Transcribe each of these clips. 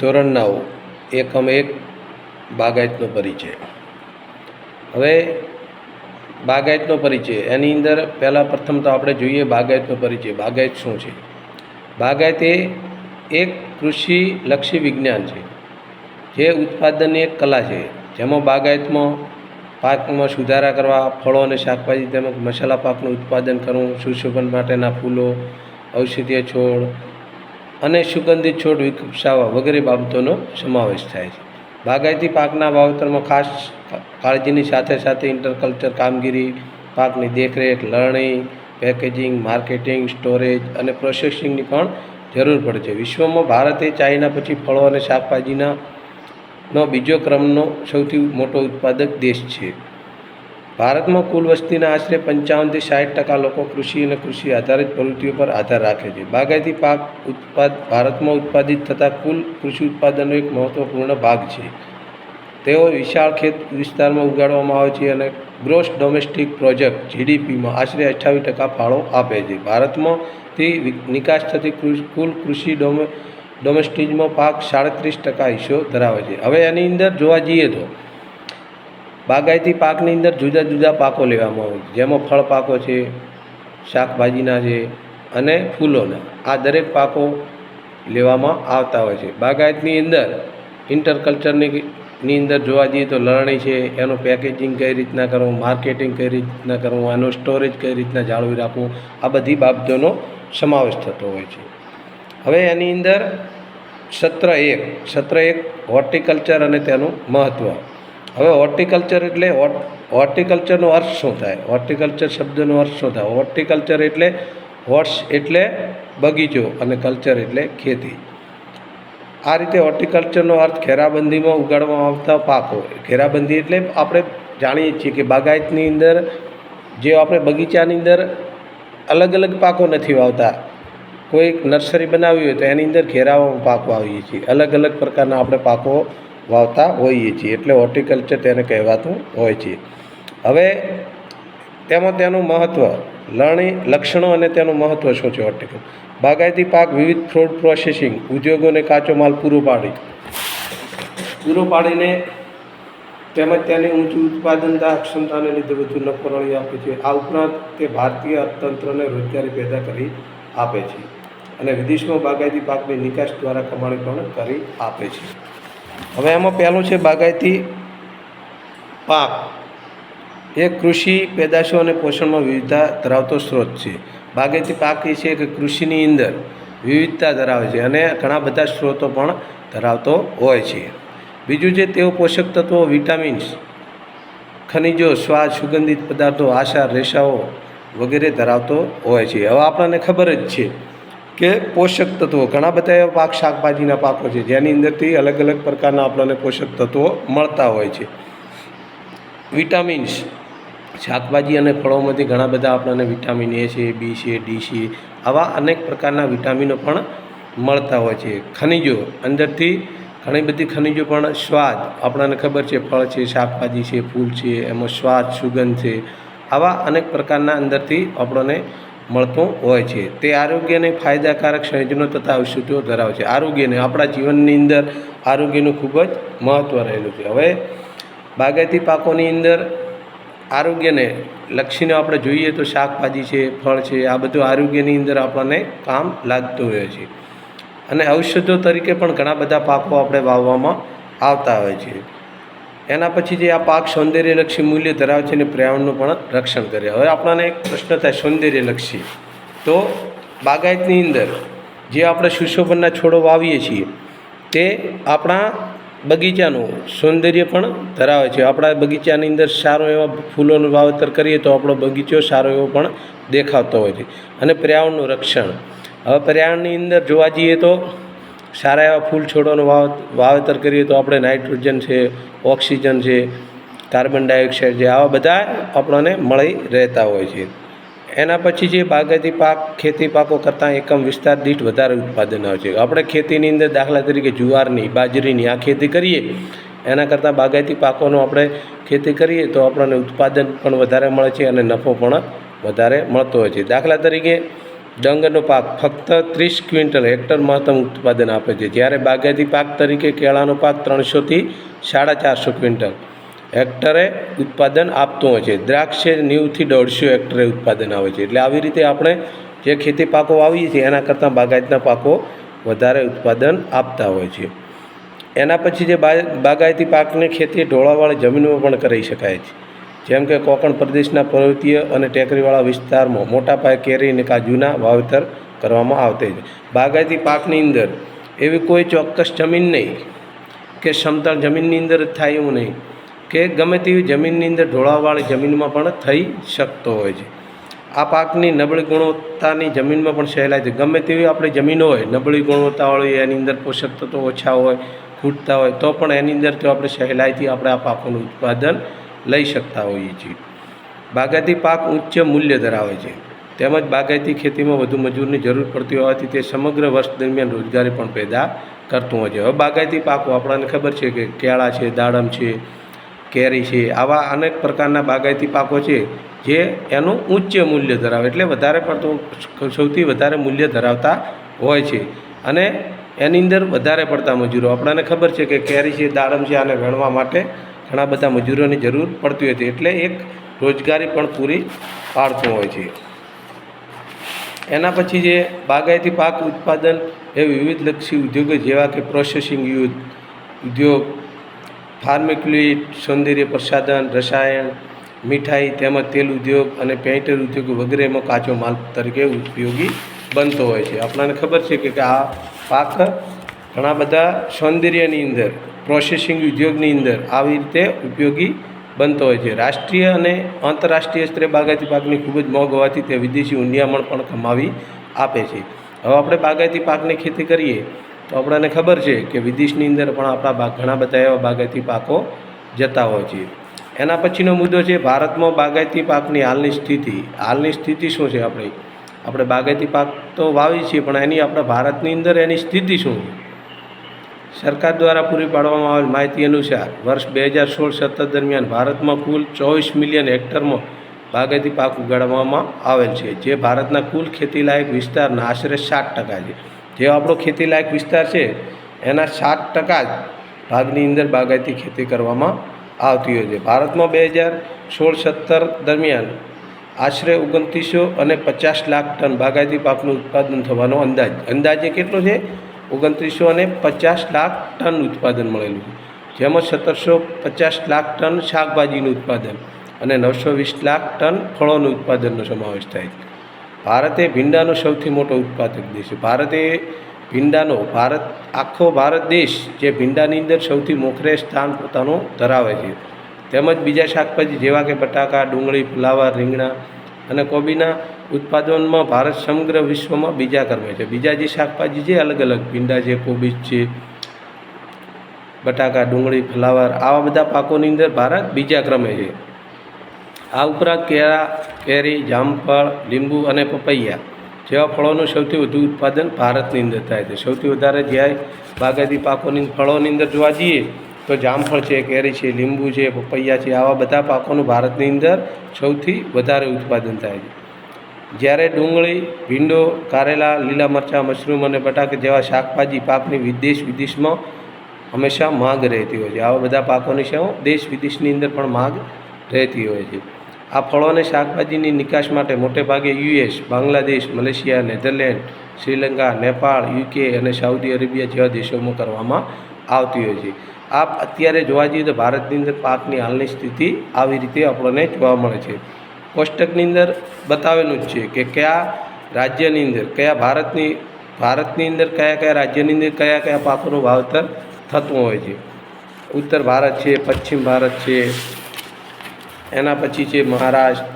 ધોરણ નવ, એકમ એક, બાગાયતનો પરિચય. હવે બાગાયતનો પરિચય, એની અંદર પહેલાં પ્રથમ તો આપણે જોઈએ બાગાયતનો પરિચય, બાગાયત શું છે? બાગાયત એ એક કૃષિલક્ષી વિજ્ઞાન છે. જે ઉત્પાદનની એક કલા છે. જેમાં બાગાયતમાં પાકમાં સુધારા કરવા, ફળો અને શાકભાજી તેમજ મસાલા પાકનું ઉત્પાદન કરવું, સુશોભન માટેના ફૂલો, ઔષધીય છોડ અને સુગંધિત છોડ વિકસાવવા વગેરે બાબતોનો સમાવેશ થાય છે. બાગાયતી પાકના વાવેતરમાં ખાસ કાળજીની સાથે સાથે ઇન્ટરકલ્ચર કામગીરી, પાકની દેખરેખ, લણણી, પેકેજિંગ, માર્કેટિંગ, સ્ટોરેજ અને પ્રોસેસિંગની પણ જરૂર પડે છે. વિશ્વમાં ભારત ચાઇના પછી ફળો અને શાકભાજીના નો બીજો ક્રમનો સૌથી મોટો ઉત્પાદક દેશ છે. ભારતમાં કુલ વસ્તીના આશરે પંચાવનથી સાઠ ટકા લોકો કૃષિ અને કૃષિ આધારિત પ્રવૃત્તિઓ પર આધાર રાખે છે. બાગાયતી પાક ઉત્પાદ ભારતમાં ઉત્પાદિત થતા કુલ કૃષિ ઉત્પાદનનો એક મહત્ત્વપૂર્ણ ભાગ છે. તેઓ વિશાળ ખેત વિસ્તારમાં ઉગાડવામાં આવે છે અને ગ્રોસ ડોમેસ્ટિક પ્રોજેક્ટ જીડીપીમાં આશરે અઠ્ઠાવીસ ટકા ફાળો આપે છે. ભારતમાંથી નિકાસ થતી કુલ કૃષિ ડોમે ડોમેસ્ટિકમાં પાક સાડત્રીસ ટકા હિસ્સો ધરાવે છે. હવે એની અંદર જોવા જઈએ તો બાગાયતી પાકની અંદર જુદા જુદા પાકો લેવામાં આવે છે. જેમાં ફળ પાકો છે, શાકભાજીના છે અને ફૂલોના. આ દરેક પાકો લેવામાં આવતા હોય છે. બાગાયતની અંદર ઇન્ટરકલ્ચરની ની અંદર જોવા જઈએ તો લણણી છે, એનું પેકેજિંગ કઈ રીતના કરવું, માર્કેટિંગ કઈ રીતના કરવું એનું સ્ટોરેજ કઈ રીતના જાળવી રાખવું, આ બધી બાબતોનો સમાવેશ થતો હોય છે. હવે એની અંદર સત્ર એક. સત્ર એક હોર્ટિકલ્ચર અને તેનું મહત્ત્વ હવે હોર્ટિકલ્ચર એટલે હોર્ટ- હોર્ટિકલ્ચરનો અર્થ શું થાય? હોર્ટિકલ્ચર શબ્દનો અર્થ શું થાય? હોર્ટિકલ્ચર એટલે હોર્સ એટલે બગીચો અને કલ્ચર એટલે ખેતી. આ રીતે હોર્ટિકલ્ચરનો અર્થ ઘેરાબંધીમાં ઉગાડવામાં આવતા પાકો. ઘેરાબંધી એટલે આપણે જાણીએ છીએ કે બાગાયતની અંદર જે આપણે બગીચાની અંદર અલગ અલગ પાકો નથી વાવતા. કોઈ નર્સરી બનાવી હોય તો એની અંદર ઘેરાવામાં પાકો વાવીએ છીએ. અલગ અલગ પ્રકારના આપણે પાકો વાવતા હોઈએ છીએ. એટલે હોર્ટિકલ્ચર તેને કહેવાતું હોય છે. હવે તેમાં તેનું મહત્ત્વ લણી, લક્ષણો અને તેનું મહત્ત્વ શું છે હોર્ટિકલ બાગાયતી પાક વિવિધ ફ્રૂટ પ્રોસેસિંગ ઉદ્યોગોને કાચો માલ પૂરો પાડી. પૂરો પાડીને તેમજ તેની ઊંચી ઉત્પાદનતા ક્ષમતાને લીધે વધુ નફો આપે છે. આ ઉપરાંત તે ભારતીય અર્થતંત્રને રોજગારી પેદા કરી આપે છે અને વિદેશમાં બાગાયતી પાકની નિકાસ દ્વારા કમાણી પણ કરી આપે છે. હવે એમાં પહેલું છે બાગાયતી પાક. એ કૃષિ, પેદાશો અને પોષણમાં વિવિધતા ધરાવતો સ્ત્રોત છે. બાગાયતી પાક એ છે કે કૃષિની અંદર વિવિધતા ધરાવે છે અને ઘણા બધા સ્ત્રોતો પણ ધરાવતો હોય છે. બીજું છે તેઓ પોષક તત્વો, વિટામિન્સ, ખનિજો, સ્વાદ, સુગંધિત પદાર્થો, આશા, રેસાઓ વગેરે ધરાવતો હોય છે. હવે આપણને ખબર જ છે કે પોષક તત્વો. ઘણા બધા એવા પાક શાકભાજીના પાકો છે, જેની અંદરથી અલગ અલગ પ્રકારના આપણને પોષક તત્વો મળતા હોય છે. વિટામિન્સ. શાકભાજી અને ફળોમાંથી ઘણા બધા આપણને વિટામિન એ છે, બી છે, ડી છે, આવા અનેક પ્રકારના વિટામિનો પણ મળતા હોય છે. ખનિજો. અંદરથી ઘણી બધી ખનિજો પણ સ્વાદ. આપણને ખબર છે, ફળ છે, શાકભાજી છે, ફૂલ છે, એમાં સ્વાદ, સુગંધ છે. આવા અનેક પ્રકારના અંદરથી આપણને મળતું હોય છે. તે આરોગ્યને ફાયદાકારક સંયોજનો તથા ઔષધિઓ ધરાવે છે. આરોગ્યને આપણા જીવનની અંદર આરોગ્યનું ખૂબ જ મહત્ત્વ રહેલું છે. હવે બાગાયતી પાકોની અંદર આરોગ્યને લક્ષીને આપણે જોઈએ તો શાકભાજી છે, ફળ છે, આ બધું આરોગ્યની અંદર આપણને કામ લાગતું હોય છે. અને ઔષધો તરીકે પણ ઘણા બધા પાકો આપણે વાવવામાં આવતા હોય છે. એના પછી જે આ પાક સૌંદર્યલક્ષી મૂલ્ય ધરાવે છે અને પર્યાવરણનું પણ રક્ષણ કરે. હવે આપણાને એક પ્રશ્ન થાય સૌંદર્યલક્ષી. તો બાગાયતની અંદર જે આપણે સુશોભનના છોડો વાવીએ છીએ, તે આપણા બગીચાનું સૌંદર્ય પણ ધરાવે છે. આપણા બગીચાની અંદર સારો એવા ફૂલોનું વાવેતર કરીએ તો આપણો બગીચો સારો એવો પણ દેખાતો હોય છે. અને પર્યાવરણનું રક્ષણ. હવે પર્યાવરણની અંદર જોવા જઈએ તો સારા એવા ફૂલ છોડોનું વાવ, વાવેતર કરીએ તો આપણે નાઇટ્રોજન છે, ઓક્સિજન છે, કાર્બન ડાયોક્સાઇડ છે, આવા બધા આપણને મળી રહેતા હોય છે. એના પછી જે બાગાયતી પાક, ખેતી પાકો કરતાં એકમ વિસ્તાર દીઠ વધારે ઉત્પાદન આવે છે. આપણે ખેતીની અંદર દાખલા તરીકે જુવારની, બાજરીની આ ખેતી કરીએ, એના કરતાં બાગાયતી પાકોનો આપણે ખેતી કરીએ તો આપણને ઉત્પાદન પણ વધારે મળે છે અને નફો પણ વધારે મળતો હોય છે. દાખલા તરીકે ડાંગરનો પાક ફક્ત ત્રીસ ક્વિન્ટલ હેક્ટર મહત્તમ ઉત્પાદન આપે છે. જ્યારે બાગાયતી પાક તરીકે કેળાનો પાક ત્રણસોથી સાડા ચારસો ક્વિન્ટલ હેક્ટરે ઉત્પાદન આપતું હોય છે. દ્રાક્ષે નેવુંથી દોઢસો હેક્ટરે ઉત્પાદન આવે છે. એટલે આવી રીતે આપણે જે ખેતી પાકો વાવીએ છીએ, એના કરતાં બાગાયતના પાકો વધારે ઉત્પાદન આપતા હોય છે. એના પછી જે બાગાયતી પાકની ખેતી ઢોળાવાળી જમીનમાં પણ કરી શકાય છે. જેમ કે કોકણ પ્રદેશના પર્વતીય અને ટેકરીવાળા વિસ્તારમાં મોટા પાયે કેરી અને કાજુના વાવેતર કરવામાં આવતે છે. બાગાયતી પાકની અંદર એવી કોઈ ચોક્કસ જમીન નહીં કે સમતળ જમીનની અંદર થાય એવું નહીં કે ગમે તેવી જમીનની અંદર ઢોળાવાળી જમીનમાં પણ થઈ શકતો હોય છે. આ પાકની નબળી ગુણવત્તાની જમીનમાં પણ સહેલાઈથી ગમે તેવી આપણી જમીન હોય, નબળી ગુણવત્તાવાળી એની અંદર પોષક તત્વો ઓછા હોય, ખૂટતા હોય, તો પણ એની અંદર તો આપણે સહેલાઈથી આપણે આ પાકોનું ઉત્પાદન લઈ શકતા હોઈએ છીએ. બાગાયતી પાક ઉચ્ચ મૂલ્ય ધરાવે છે. તેમજ બાગાયતી ખેતીમાં વધુ મજૂરની જરૂર પડતી હોવાથી તે સમગ્ર વર્ષ દરમિયાન રોજગારી પણ પેદા કરતું હોય છે. હવે બાગાયતી પાકો આપણને ખબર છે કે કેળા છે, દાડમ છે, કેરી છે, આવા અનેક પ્રકારના બાગાયતી પાકો છે જે એનું ઉચ્ચ મૂલ્ય ધરાવે. એટલે વધારે પડતું સૌથી વધારે મૂલ્ય ધરાવતા હોય છે. અને એની અંદર વધારે પડતા મજૂરો. આપણને ખબર છે કે કેરી છે, દાડમ છે, આને વેણવા માટે ઘણા બધા મજૂરોની જરૂર પડતી હોય છે. એટલે એક રોજગારી પણ પૂરી પાડતું હોય છે. એના પછી જે બાગાયતી પાક ઉત્પાદન એ વિવિધલક્ષી ઉદ્યોગો જેવા કે પ્રોસેસિંગ યુથ ઉદ્યોગ ફાર્મિક્યુલિટ સૌંદર્ય પ્રસાધન, રસાયણ, મીઠાઈ તેમજ તેલ ઉદ્યોગ અને પેઇન્ટર ઉદ્યોગ વગેરેમાં કાચો માલ તરીકે ઉપયોગી બનતો હોય છે. આપણને ખબર છે કે આ પાક ઘણા બધા સૌંદર્યની અંદર પ્રોસેસિંગ ઉદ્યોગની અંદર આવી રીતે ઉપયોગી બનતો હોય છે. રાષ્ટ્રીય અને આંતરરાષ્ટ્રીય સ્તરે બાગાયતી પાકની ખૂબ જ મોંઘ હોવાથી તે વિદેશી ઊંડિયામણ પણ કમાવી આપે છે. હવે આપણે બાગાયતી પાકની ખેતી કરીએ તો આપણને ખબર છે કે વિદેશની અંદર પણ આપણા ઘણા બધા એવા બાગાયતી પાકો જતા હોય છે. એના પછીનો મુદ્દો છે ભારતમાં બાગાયતી પાકની હાલની સ્થિતિ. હાલની સ્થિતિ શું છે આપણી? આપણે બાગાયતી પાક તો વાવી છીએ, પણ એની આપણા ભારતની અંદર એની સ્થિતિ શું? છે સરકાર દ્વારા પૂરી પાડવામાં આવેલ માહિતી અનુસાર વર્ષ બે હજાર સોળ સત્તર દરમિયાન ભારતમાં કુલ ચોવીસ મિલિયન હેક્ટરમાં બાગાયતી પાક ઉગાડવામાં આવેલ છે, જે ભારતના કુલ ખેતીલાયક વિસ્તારના આશરે સાત ટકા છે. જે આપણો ખેતીલાયક વિસ્તાર છે, એના સાત ટકા જ ભાગની અંદર બાગાયતી ખેતી કરવામાં આવતી હોય છે. ભારતમાં બે હજાર સોળ સત્તર દરમિયાન આશરે ઓગણત્રીસો અને પચાસ લાખ ટન બાગાયતી પાકનું ઉત્પાદન થવાનો અંદાજ. અંદાજે કેટલો છે? ઓગણત્રીસો અને પચાસ લાખ ટન ઉત્પાદન મળેલું. જેમાં સત્તરસો પચાસ લાખ ટન શાકભાજીનું ઉત્પાદન અને નવસો વીસ લાખ ટન ફળોનું ઉત્પાદનનો સમાવેશ થાય છે. ભારત ભીંડાનો સૌથી મોટો ઉત્પાદક દેશ છે. ભારત ભીંડાનો ભારત, આખો ભારત દેશ જે ભીંડાની અંદર સૌથી મોખરે સ્થાન પોતાનું ધરાવે છે. તેમજ બીજા શાકભાજી જેવા કે બટાકા, ડુંગળી, ફુલાવર, રીંગણા અને કોબીના ઉત્પાદનમાં ભારત સમગ્ર વિશ્વમાં બીજા ક્રમે છે. બીજા જે શાકભાજી છે અલગ અલગ ભીંડા છે, કોબીજ છે, બટાકા, ડુંગળી, ફ્લાવર, આવા બધા પાકોની અંદર ભારત બીજા ક્રમે છે. આ ઉપરાંત કેળા, કેરી, જામફળ, લીંબુ અને પપૈયા જેવા ફળોનું સૌથી વધુ ઉત્પાદન ભારતની અંદર થાય છે. સૌથી વધારે જ્યાં બાગાયતી પાકોની ફળોની અંદર જોવા જઈએ તો જામફળ છે, કેરી છે, લીંબુ છે, પપૈયા છે, આવા બધા પાકોનું ભારતની અંદર સૌથી વધારે ઉત્પાદન થાય છે. જ્યારે ડુંગળી, ભીંડો, કારેલા, લીલા મરચાં, મશરૂમ અને બટાકા જેવા શાકભાજી પાકની વિદેશ વિદેશમાં હંમેશા માગ રહેતી હોય છે. આવા બધા પાકોની શું દેશ વિદેશની અંદર પણ માગ રહેતી હોય છે. આ ફળો અને શાકભાજીની નિકાસ માટે મોટે ભાગે US, Bangladesh, Malaysia, Netherland, Sri Lanka, Nepal, UK અને સાઉદી અરેબિયા જેવા દેશોમાં કરવામાં આવતી હોય છે. આપ અત્યારે જોવા જઈએ તો ભારતની અંદર પાકની હાલની સ્થિતિ આવી રીતે આપણને જોવા મળે છે. કોષ્ટકની અંદર બતાવેલું જ છે કે કયા રાજ્યની અંદર, કયા ભારતની ભારતની અંદર કયા કયા રાજ્યની અંદર કયા કયા પાકોનું વાવતર થતું હોય છે. ઉત્તર ભારત છે, પશ્ચિમ ભારત છે, એના પછી છે મહારાષ્ટ્ર,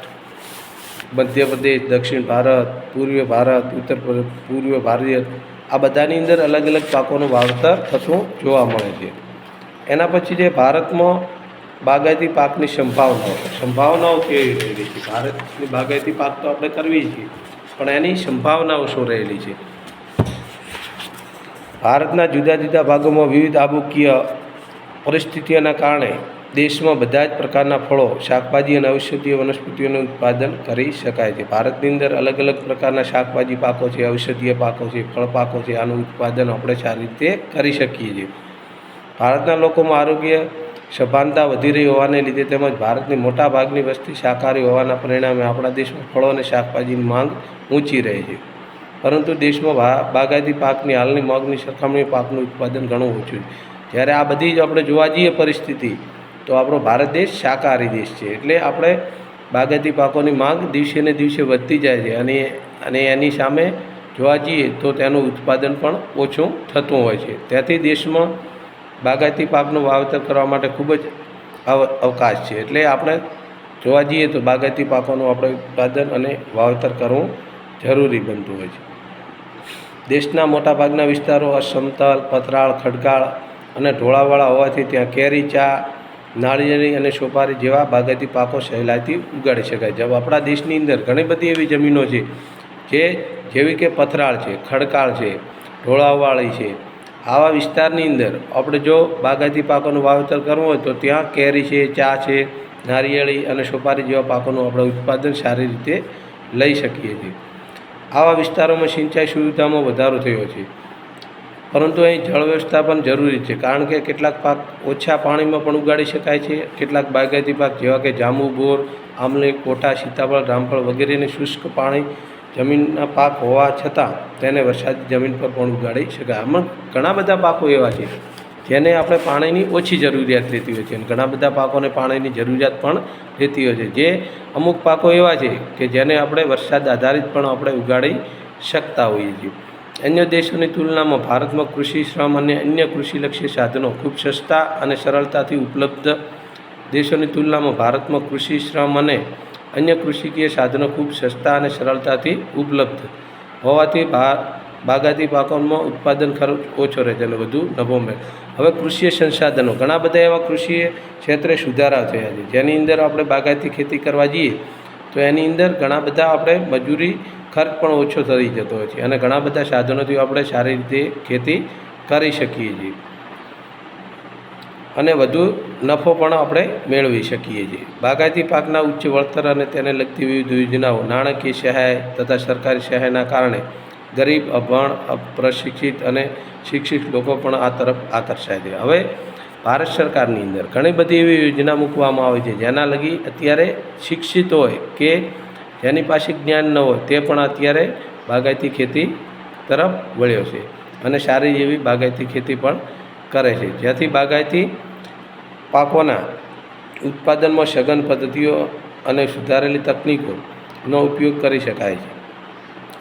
મધ્યપ્રદેશ, દક્ષિણ ભારત પૂર્વ ભારત, ઉત્તર પ્ર- પૂર્વ ભારતીય, આ બધાની અંદર અલગ અલગ પાકોનું વાવતર થતું જોવા મળે છે. એના પછી જે ભારતમાં બાગાયતી પાકની સંભાવનાઓ. સંભાવનાઓ કેવી રહેલી છે? ભારતની બાગાયતી પાક તો આપણે કરવી છીએ પણ એની સંભાવનાઓ શું રહેલી છે? ભારતના જુદા જુદા ભાગોમાં વિવિધ આબુકીય પરિસ્થિતિઓના કારણે દેશમાં બધા જ પ્રકારના ફળો, શાકભાજી અને ઔષધીય વનસ્પતિઓનું ઉત્પાદન કરી શકાય છે. ભારતની અંદર અલગ અલગ પ્રકારના શાકભાજી પાકો છે, ઔષધીય પાકો છે, ફળ પાકો છે. આનું ઉત્પાદન આપણે સારી રીતે કરી શકીએ છીએ. ભારતના લોકોમાં આરોગ્ય સભાનતા વધી રહી હોવાને લીધે તેમજ ભારતની મોટા ભાગની વસ્તી શાકાહારી હોવાના પરિણામે આપણા દેશમાં ફળો અને શાકભાજીની માંગ ઊંચી રહે છે. પરંતુ દેશમાં બાગાયતી પાકની હાલની માંગની સરખામણી પાકનું ઉત્પાદન ઘણું ઓછું છે. જ્યારે આ બધી જ આપણે જોવા જઈએ પરિસ્થિતિ, તો આપણો ભારત દેશ શાકાહારી દેશ છે. એટલે આપણે બાગાયતી પાકોની માંગ દિવસે ને દિવસે વધતી જાય છે અને અને એની સામે જોવા જઈએ તો તેનું ઉત્પાદન પણ ઓછું થતું હોય છે. ત્યાંથી દેશમાં બાગાયતી પાકનું વાવેતર કરવા માટે ખૂબ જ અવ- અવકાશ છે. એટલે આપણે જોવા જઈએ તો બાગાયતી પાકોનું આપણે ઉત્પાદન અને વાવેતર કરવું જરૂરી બનતું હોય છે. દેશના મોટાભાગના વિસ્તારો અસમતલ પથરાળ ખડકાળ અને ઢોળાવાળા હોવાથી ત્યાં કેરી, ચા, નાળિયેરી અને સોપારી જેવા બાગાયતી પાકો સહેલાઈથી ઉગાડી શકાય છે. આપણા દેશની અંદર ઘણી બધી એવી જમીનો છે જે, જેવી કે પથરાળ છે, ખડકાળ છે ઢોળાવવાળી છે આવા વિસ્તારની અંદર આપણે જો બાગાયતી પાકોનું વાવેતર કરવું હોય તો ત્યાં કેરી છે, ચા છે, નારિયેળી અને સોપારી જેવા પાકોનું આપણે ઉત્પાદન સારી રીતે લઈ શકીએ છીએ. આવા વિસ્તારોમાં સિંચાઈ સુવિધામાં વધારો થયો છે. પરંતુ અહીં જળ વ્યવસ્થા પણ જરૂરી છે, કારણ કે કેટલાક પાક ઓછા પાણીમાં પણ ઉગાડી શકાય છે. કેટલાક બાગાયતી પાક જેવા કે જાંબુ, બોર આમલી કોટા સીતાફળ, રામફળ વગેરેને શુષ્ક પાણી જમીનના પાક હોવા છતાં તેને વરસાદી જમીન પર પણ ઉગાડી શકાય. આમાં ઘણા બધા પાકો એવા છે જેને આપણે પાણીની ઓછી જરૂરિયાત રહેતી હોય છે અને ઘણા બધા પાકોને પાણીની જરૂરિયાત પણ રહેતી હોય છે. જે અમુક પાકો એવા છે કે જેને આપણે વરસાદ આધારિત પણ આપણે ઉગાડી શકતા હોઈએ છીએ. અન્ય દેશોની તુલનામાં ભારતમાં કૃષિ શ્રમ અને અન્ય કૃષિલક્ષી સાધનો ખૂબ સસ્તા અને સરળતાથી ઉપલબ્ધ. દેશોની તુલનામાં ભારતમાં કૃષિ શ્રમ અને અન્ય કૃષિકીય સાધનો ખૂબ સસ્તા અને સરળતાથી ઉપલબ્ધ. હોવાથી બાગાતી પાકોમાં ઉત્પાદન ખર્ચ ઓછો રહે છે અને વધુ નફો મળે. હવે કૃષિ સંસાધનો. ઘણા બધા એવા કૃષિ ક્ષેત્રે સુધારા થયા છે. જેની અંદર આપણે બાગાયતી ખેતી કરવા જઈએ, તો એની અંદર ઘણા બધા આપણે મજૂરી ખર્ચ પણ ઓછો થઈ જતો હોય છે અને ઘણા બધા સાધનોથી આપણે સારી રીતે ખેતી કરી શકીએ છીએ. અને વધુ નફો પણ આપણે મેળવી શકીએ છીએ. બાગાયતી પાકના ઉચ્ચ વળતર અને તેને લગતી વિવિધ યોજનાઓ, નાણાકીય સહાય તથા સરકારી સહાયના કારણે ગરીબ, અભણ, અપ્રશિક્ષિત અને શિક્ષિત લોકો પણ આ તરફ આકર્ષાય છે. હવે ભારત સરકારની અંદર ઘણી બધી એવી યોજના મૂકવામાં આવે છે, જેના લગી અત્યારે શિક્ષિત હોય કે જેની પાસે જ્ઞાન ન હોય તે પણ અત્યારે બાગાયતી ખેતી તરફ વળ્યો છે. અને સારી એવી બાગાયતી ખેતી પણ કરે છે. જેથી બાગાયતી પાકોના ઉત્પાદનમાં સઘન પદ્ધતિઓ અને સુધારેલી તકનીકોનો ઉપયોગ કરી શકાય છે.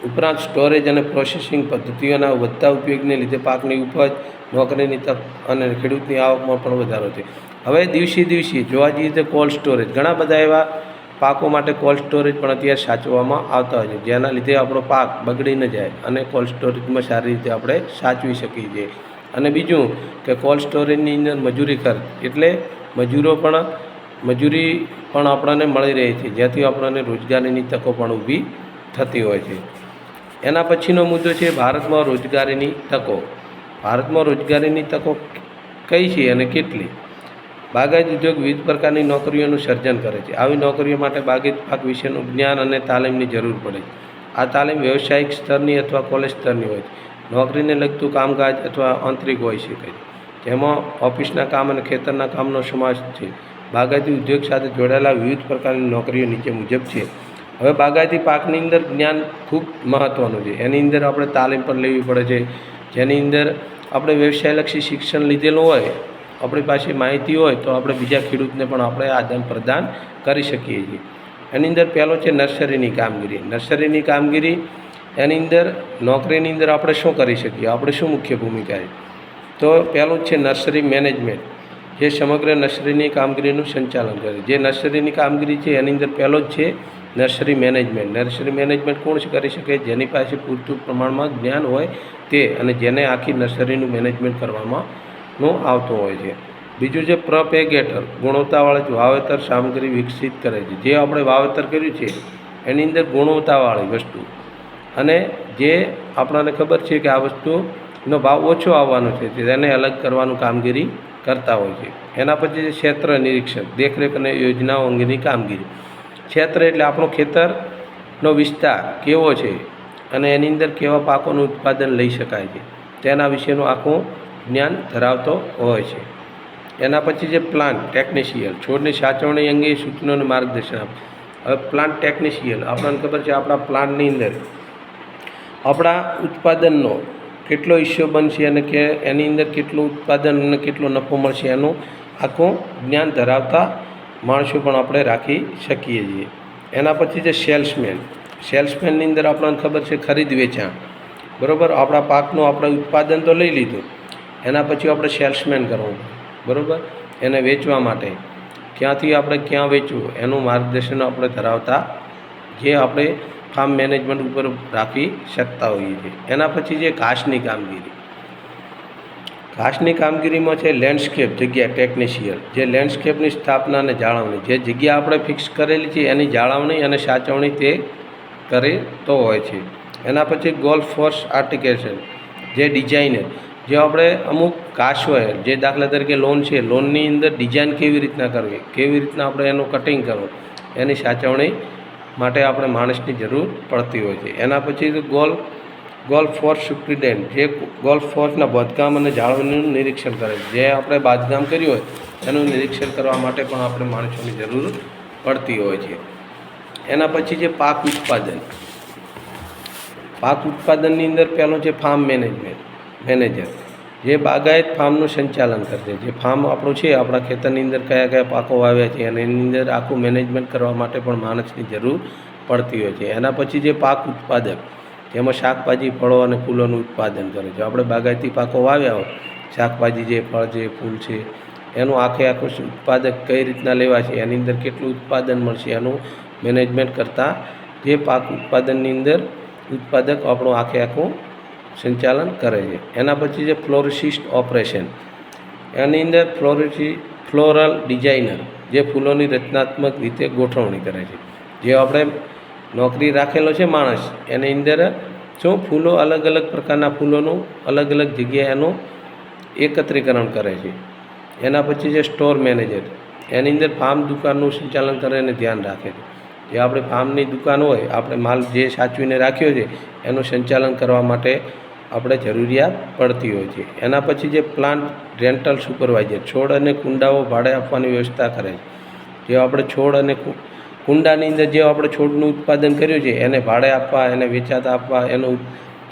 ઉપરાંત સ્ટોરેજ અને પ્રોસેસિંગ પદ્ધતિઓના વધતા ઉપયોગને લીધે પાકની ઉપજ, નોકરીની તક અને ખેડૂતની આવકમાં પણ વધારો છે હવે દિવસે દિવસે જોવા જઈએ તો કોલ્ડ સ્ટોરેજ. ઘણા બધા એવા પાકો માટે કોલ્ડ સ્ટોરેજ પણ અત્યારે સાચવવામાં આવતા હોય છે. જેના લીધે આપણો પાક બગડી ન જાય અને કોલ્ડ સ્ટોરેજમાં સારી રીતે આપણે સાચવી શકીએ છીએ. અને બીજું કે કોલ્ડ સ્ટોરેજની અંદર મજૂરી ખર્ચ એટલે મજૂરો પણ, મજૂરી પણ આપણને મળી રહે છે. જેથી આપણને રોજગારીની તકો પણ ઊભી થતી હોય છે. એના પછીનો મુદ્દો છે ભારતમાં રોજગારીની તકો. ભારતમાં રોજગારીની તકો કઈ છે અને કેટલી? બાગાયત ઉદ્યોગ વિવિધ પ્રકારની નોકરીઓનું સર્જન કરે છે. આવી નોકરીઓ માટે બાગાયત પાક વિશેનું જ્ઞાન અને તાલીમની જરૂર પડે છે. આ તાલીમ વ્યવસાયિક સ્તરની અથવા કોલેજ સ્તરની હોય છે. નોકરીને લગતું કામકાજ અથવા આંતરિક હોઈ શકે. છે જેમાં ઓફિસના કામ અને ખેતરના કામનો સમાવેશ છે. બાગાયતી ઉદ્યોગ સાથે જોડાયેલા વિવિધ પ્રકારની નોકરીઓ નીચે મુજબ છે. હવે બાગાયતી પાકની અંદર જ્ઞાન ખૂબ મહત્ત્વનું છે. એની અંદર આપણે તાલીમ પણ લેવી પડે છે. જેની અંદર આપણે વ્યવસાયલક્ષી શિક્ષણ લીધેલું હોય, આપણી પાસે માહિતી હોય, તો આપણે બીજા ખેડૂતને પણ આપણે આદાન પ્રદાન કરી શકીએ છીએ. એની અંદર પહેલો છે નર્સરીની કામગીરી. નર્સરીની કામગીરી એની અંદર, નોકરીની અંદર આપણે શું કરી શકીએ? આપણે શું મુખ્ય ભૂમિકા છે? તો પહેલું છે નર્સરી મેનેજમેન્ટ. જે સમગ્ર નર્સરીની કામગીરીનું સંચાલન કરે જે નર્સરીની કામગીરી છે, એની અંદર પહેલો જ છે નર્સરી મેનેજમેન્ટ. નર્સરી મેનેજમેન્ટ કોણ કરી શકે? જેની પાસે પૂરતું પ્રમાણમાં જ્ઞાન હોય તે, અને જેને આખી નર્સરીનું મેનેજમેન્ટ કરવામાં આવતું હોય છે. બીજું છે પ્રપેગેટર. ગુણવત્તાવાળી વાવેતર સામગ્રી વિકસિત કરે છે. જે આપણે વાવેતર કર્યું છે, એની અંદર ગુણવત્તાવાળી વસ્તુ અને જે આપણને ખબર છે કે આ વસ્તુનો ભાવ ઓછો આવવાનો છે તેને અલગ કરવાનું કામગીરી કરતા હોય છે. એના પછી છે ક્ષેત્ર નિરીક્ષક દેખરેખ અને યોજનાઓ અંગેની કામગીરી. ક્ષેત્ર એટલે આપણો ખેતરનો વિસ્તાર કેવો છે અને એની અંદર કેવા પાકોનું ઉત્પાદન લઈ શકાય છે, તેના વિશેનું આખું જ્ઞાન ધરાવતો હોય છે. એના પછી જે પ્લાન્ટ ટેકનિશિયલ છોડની સાચવણી અંગે સૂચનોનું માર્ગદર્શન આપે હવે પ્લાન્ટ ટેકનિશિયલ આપણને ખબર છે આપણા પ્લાન્ટની અંદર આપણા ઉત્પાદનનો કેટલો હિસ્સો બનશે અને કે એની અંદર કેટલું ઉત્પાદન અને કેટલો નફો મળશે એનું આખું જ્ઞાન ધરાવતા માણસો પણ આપણે રાખી શકીએ છીએ. એના પછી છે સેલ્સમેન. સેલ્સમેનની અંદર આપણને ખબર છે ખરીદ વેચાણ. બરાબર? આપણા પાકનું આપણે ઉત્પાદન તો લઈ લીધું. એના પછી આપણે સેલ્સમેન કરવું. બરાબર? એને વેચવા માટે. ક્યાંથી આપણે ક્યાં વેચવું? એનું માર્ગદર્શન આપણે ધરાવતા જે આપણે ફાર્મ મેનેજમેન્ટ ઉપર રાખી શકતા હોઈએ છીએ. એના પછી છે ઘાસની કામગીરી. ઘાસની કામગીરીમાં છે લેન્ડસ્કેપ જગ્યા ટેકનિશિયલ જે લેન્ડસ્કેપની સ્થાપના અને જાળવણી. જે જગ્યા આપણે ફિક્સ કરેલી છે એની જાળવણી અને સાચવણી તે કરે તો હોય છે. એના પછી ગોલ્ફ ફોર્સ આર્ટિકેશન જે ડિઝાઇનર જે આપણે અમુક કાશ હોય, જે દાખલા તરીકે લોન છે લોનની અંદર ડિઝાઇન કેવી રીતના કરવી? કેવી રીતના આપણે એનું કટિંગ કરવું? એની સાચવણી માટે આપણે માણસની જરૂર પડતી હોય છે. એના પછી ગોલ ગોલ્ફ ફોર્સ સુપ્રિટેન્ડન્ટ, જે ગોલ્ફ ફોર્સના બાંધકામ અને જાળવણીનું નિરીક્ષણ કરે છે. જે આપણે બાંધકામ કર્યું હોય, એનું નિરીક્ષણ કરવા માટે પણ આપણે માણસોની જરૂર પડતી હોય છે. એના પછી છે પાક ઉત્પાદન. પાક ઉત્પાદનની અંદર પહેલો છે ફાર્મ મેનેજમેન્ટ મેનેજર જે બાગાયત ફાર્મનું સંચાલન કરશે જે ફાર્મ આપણું છે, આપણા ખેતરની અંદર કયા કયા પાકો વાવ્યા છે અને એની અંદર આખું મેનેજમેન્ટ કરવા માટે પણ માણસની જરૂર પડતી હોય છે. એના પછી જે પાક ઉત્પાદક, જેમાં શાકભાજી, ફળો અને ફૂલોનું ઉત્પાદન કરે છે. આપણે બાગાયતી પાકો વાવ્યા હોય, શાકભાજી જે, ફળ છે ફૂલ છે, એનું આખે આખું ઉત્પાદક કઈ રીતના લેવા છે, એની અંદર કેટલું ઉત્પાદન મળશે, એનું મેનેજમેન્ટ કરતાં જે પાક ઉત્પાદનની અંદર ઉત્પાદક આપણું આખે આખું સંચાલન કરે છે. એના પછી છે ફ્લોરિસિસ્ટ ઓપરેશન. એની અંદર ફ્લોરિસી, ફ્લોરલ ડિઝાઇનર જે ફૂલોની રચનાત્મક રીતે ગોઠવણી કરે છે. જે આપણે નોકરી રાખેલો છે માણસ, એની અંદર શું ફૂલો અલગ અલગ પ્રકારના ફૂલોનું અલગ અલગ જગ્યાએ એનું એકત્રીકરણ કરે છે. એના પછી છે સ્ટોર મેનેજર. એની અંદર ફાર્મ દુકાનનું સંચાલન કરે અને ધ્યાન રાખે છે. જે આપણે ફાર્મની દુકાન હોય, આપણે માલ જે સાચવીને રાખ્યો છે, એનું સંચાલન કરવા માટે આપણે જરૂરિયાત પડતી હોય છે. એના પછી જે પ્લાન્ટ રેન્ટલ સુપરવાઇઝર, છોડ અને કુંડાઓ ભાડે આપવાની વ્યવસ્થા કરે છે. જે આપણે છોડ અને કુંડાની અંદર જે આપણે છોડનું ઉત્પાદન કર્યું છે, એને ભાડે આપવા, એને વેચાતા આપવા, એનું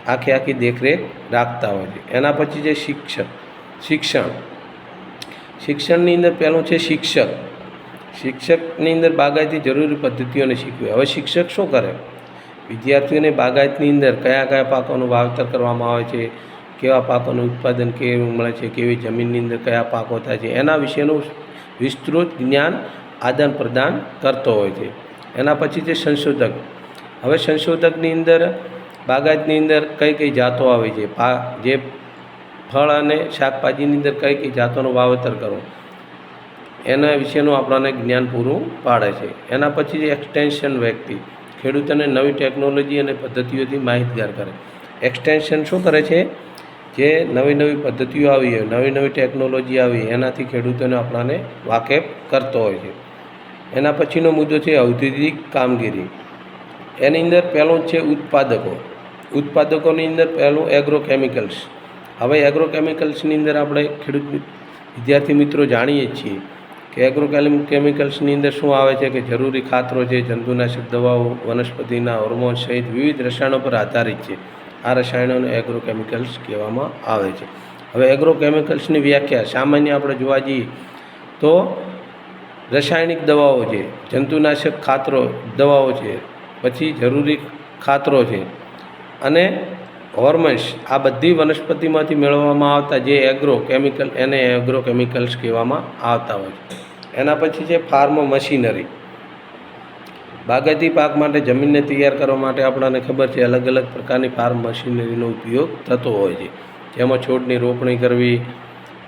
આખી આખી દેખરેખ રાખતા હોય છે. એના પછી છે શિક્ષક શિક્ષણ. શિક્ષણની અંદર પહેલું છે શિક્ષક. શિક્ષકની અંદર બાગાયતી જરૂરી પદ્ધતિઓને શીખવી. હવે શિક્ષક શું કરે? વિદ્યાર્થીઓને બાગાયતની અંદર કયા કયા પાકોનું વાવેતર કરવામાં આવે છે, કેવા પાકોનું ઉત્પાદન કેવું મળે છે, કેવી જમીનની અંદર કયા પાકો થાય છે, એના વિશેનું વિસ્તૃત જ્ઞાન આદાન પ્રદાન કરતો હોય છે. એના પછી છે સંશોધક. હવે સંશોધકની અંદર બાગાયતની અંદર કઈ કઈ જાતો આવે છે, પા, જે ફળ અને શાકભાજીની અંદર કઈ કઈ જાતોનું વાવેતર કરવું એના વિશેનું આપણને જ્ઞાન પૂરું પાડે છે. એના પછી છે એક્સટેન્શન વ્યક્તિ. ખેડૂતોને નવી ટેકનોલોજી અને પદ્ધતિઓથી માહિતગાર કરે. એક્સટેન્શન શું કરે છે? જે નવી નવી પદ્ધતિઓ આવી હોય, નવી નવી ટેકનોલોજી આવી, એનાથી ખેડૂતોને આપણાને વાકેફ કરતો હોય છે. એના પછીનો મુદ્દો છે ઔદ્યોગિક કામગીરી. એની અંદર પહેલું છે ઉત્પાદકો. ઉત્પાદકોની અંદર પહેલું એગ્રોકેમિકલ્સ હવે એગ્રોકેમિકલ્સની અંદર આપણે ખેડૂત વિદ્યાર્થી મિત્રો જાણીએ છીએ. કે એગ્રોકેમિ કેમિકલ્સની અંદર શું આવે છે કે જરૂરી ખાતરો છે, જંતુનાશક દવાઓ, વનસ્પતિના હોર્મોન સહિત વિવિધ રસાયણો પર આધારિત છે. આ રસાયણોને એગ્રોકેમિકલ્સ કહેવામાં આવે છે. હવે એગ્રોકેમિકલ્સની વ્યાખ્યા સામાન્ય આપણે જોવા જઈએ તો રાસાયણિક દવાઓ છે, જંતુનાશક ખાતરો દવાઓ છે, પછી જરૂરી ખાતરો છે અને હોર્મોન્સ આ બધી વનસ્પતિમાંથી મેળવવામાં આવતા જે એગ્રો કેમિકલ એને એગ્રો કેમિકલ્સ કહેવામાં આવતા હોય છે. એના પછી છે ફાર્મ મશીનરી બાગાયતી પાક માટે જમીનને તૈયાર કરવા માટે આપણને ખબર છે અલગ અલગ પ્રકારની ફાર્મ મશીનરીનો ઉપયોગ થતો હોય છે. જેમાં છોડની રોપણી કરવી,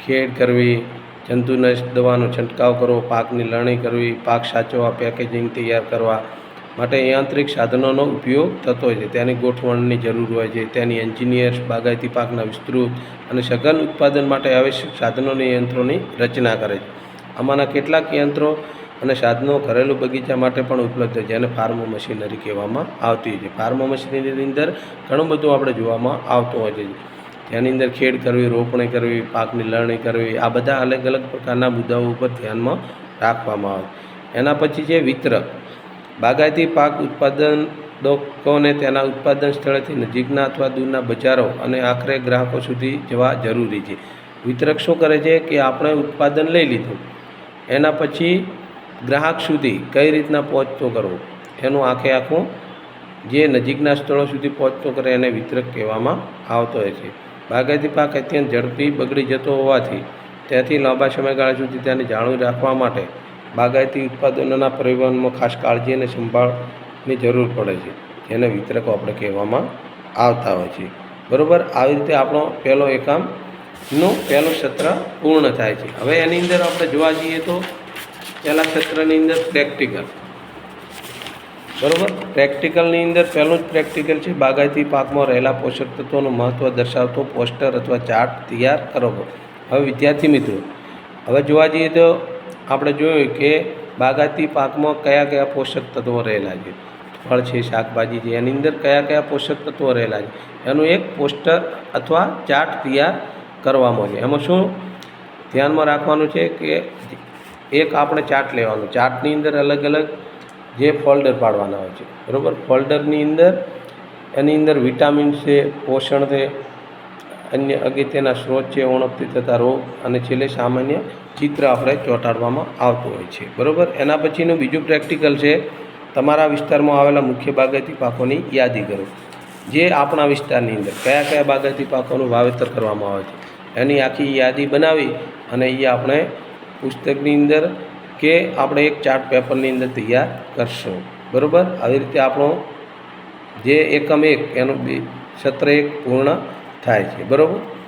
ખેડ કરવી, જંતુનાશક દવાનો છંટકાવ કરવો, પાકની લણણી કરવી, પાક સાચવવા પેકેજિંગ તૈયાર કરવા માટે યાંત્રિક સાધનોનો ઉપયોગ થતો હોય છે. તેની ગોઠવણની જરૂર હોય છે. તેની એન્જિનિયર્સ, બાગાયતી પાકના વિસ્તૃત અને સઘન ઉત્પાદન માટે આવશ્યક સાધનોની યંત્રોની રચના કરે છે. આમાંના કેટલાક યંત્રો અને સાધનો ઘરેલું બગીચા માટે પણ ઉપલબ્ધ છે, જેને ફાર્મ મશીનરી કહેવામાં આવતી હોય છે. ફાર્મ મશીનરીની અંદર ઘણું બધું આપણે જોવામાં આવતું હોય છે. તેની અંદર ખેડ કરવી, રોપણી કરવી, પાકની લણણી કરવી, આ બધા અલગ અલગ પ્રકારના મુદ્દાઓ ઉપર ધ્યાનમાં રાખવામાં આવે. એના પછી છે વિતરક બાગાયતી પાક ઉત્પાદકોને તેના ઉત્પાદન સ્થળેથી નજીકના અથવા દૂરના બજારો અને આખરે ગ્રાહકો સુધી જવા જરૂરી છે. વિતરક શું કરે છે કે આપણે ઉત્પાદન લઈ લીધું. એના પછી ગ્રાહક સુધી કઈ રીતના પહોંચતો કરવો? એનું આખે આખું જે નજીકના સ્થળો સુધી પહોંચતો કરે એને વિતરક કહેવામાં આવતો હોય છે. બાગાયતી પાક અત્યંત ઝડપી બગડી જતો હોવાથી, ત્યાંથી લાંબા સમયગાળા સુધી તેને જાળવી રાખવા માટે બાગાયતી ઉત્પાદનોના પરિવહનમાં ખાસ કાળજી અને સંભાળની જરૂર પડે છે, જેને વિતરકો આપણે કહેવામાં આવતા હોય છે. બરાબર, આવી રીતે આપણો પહેલો એકામનું પહેલું સત્ર પૂર્ણ થાય છે. હવે એની અંદર આપણે જોવા જઈએ તો પહેલાં સત્રની અંદર પ્રેક્ટિકલ. બરાબર, પ્રેક્ટિકલની અંદર પહેલું જ પ્રેક્ટિકલ છે, બાગાયતી પાકમાં રહેલા પોષક તત્વોનું મહત્ત્વ દર્શાવતો પોસ્ટર અથવા ચાર્ટ તૈયાર કરવો હવે વિદ્યાર્થી મિત્રો, હવે જોવા જઈએ તો આપણે જોયું કે બાગાયતી પાકમાં કયા કયા પોષક તત્વો રહેલા છે? ફળ છે, શાકભાજી છે, એની અંદર કયા કયા પોષક તત્વો રહેલા છે? એનું એક પોસ્ટર અથવા ચાર્ટ તૈયાર કરવામાં છે એમાં શું ધ્યાનમાં રાખવાનું છે કે એક આપણે ચાર્ટ લેવાનું. ચાર્ટની અંદર અલગ અલગ જે ફોલ્ડર પાડવાના હોય છે. બરાબર? ફોલ્ડરની અંદર એની અંદર વિટામિન છે, પોષણ છે અન્ય અગત્યના સ્ત્રોત છે ઉણપથી થતા રોગ અને છેલ્લે સામાન્ય ચિત્ર આપણે ચોંટાડવામાં આવતું હોય છે. બરાબર? એના પછીનું બીજું પ્રેક્ટિકલ છે, તમારા વિસ્તારમાં આવેલા મુખ્ય બાગાયતી પાકોની યાદી કરો. જે આપણા વિસ્તારની અંદર કયા કયા બાગાયતી પાકોનું વાવેતર કરવામાં આવે છે, એની આખી યાદી બનાવી અને એ આપણે પુસ્તકની અંદર કે આપણે એક ચાર્ટ પેપરની અંદર તૈયાર કરશું. બરાબર? આવી રીતે આપણો જે એકમ એક, એનું બે, સત્ર એક પૂર્ણ થાય છે. બરાબર?